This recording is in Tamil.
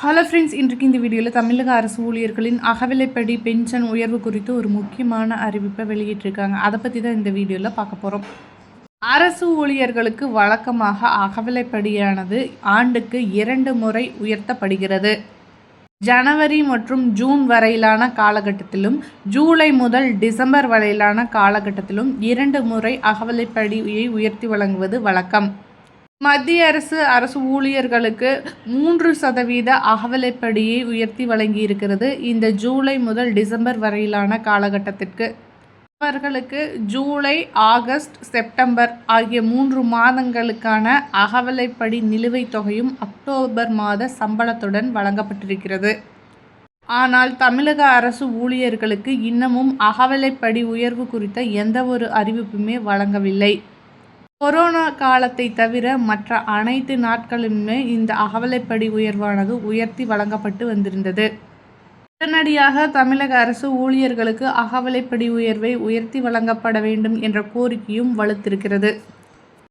ஹலோ ஃப்ரெண்ட்ஸ் இன்றைக்கு இந்த வீடியோவில் தமிழக அரசு ஊழியர்களின் அகவிலைப்படி பென்ஷன் உயர்வு குறித்து ஒரு முக்கியமான அறிவிப்பை வெளியிட்டிருக்காங்க. அதை பற்றி தான் இந்த வீடியோவில் பார்க்க போகிறோம் அரசு ஊழியர்களுக்கு வழக்கமாக அகவிலைப்படியானது ஆண்டுக்கு இரண்டு முறை உயர்த்தப்படுகிறது. ஜனவரி மற்றும் ஜூன் வரையிலான காலகட்டத்திலும் ஜூலை முதல் டிசம்பர் வரையிலான காலகட்டத்திலும் இரண்டு முறை அகவிலைப்படியை உயர்த்தி வழங்குவது வழக்கம். மத்திய அரசு அரசு ஊழியர்களுக்கு மூன்று சதவீத அகவலைப்படியை உயர்த்தி வழங்கியிருக்கிறது இந்த ஜூலை முதல் டிசம்பர் வரையிலான காலகட்டத்திற்கு. அவர்களுக்கு ஜூலை ஆகஸ்ட் செப்டம்பர் ஆகிய மூன்று மாதங்களுக்கான அகவலைப்படி நிலுவைத் தொகையும் அக்டோபர் மாத சம்பளத்துடன் வழங்கப்பட்டிருக்கிறது. ஆனால் தமிழக அரசு ஊழியர்களுக்கு இன்னமும் அகவலைப்படி உயர்வு குறித்த எந்த ஒரு அறிவிப்புமே வழங்கவில்லை. கொரோனா காலத்தை தவிர மற்ற அனைத்து நாட்களுமே இந்த அகவலைப்படி உயர்வானது உயர்த்தி வழங்கப்பட்டு வந்திருந்தது. உடனடியாக தமிழக அரசு ஊழியர்களுக்கு அகவலைப்படி உயர்வை உயர்த்தி வழங்கப்பட வேண்டும் என்ற கோரிக்கையும் வலுத்திருக்கிறது.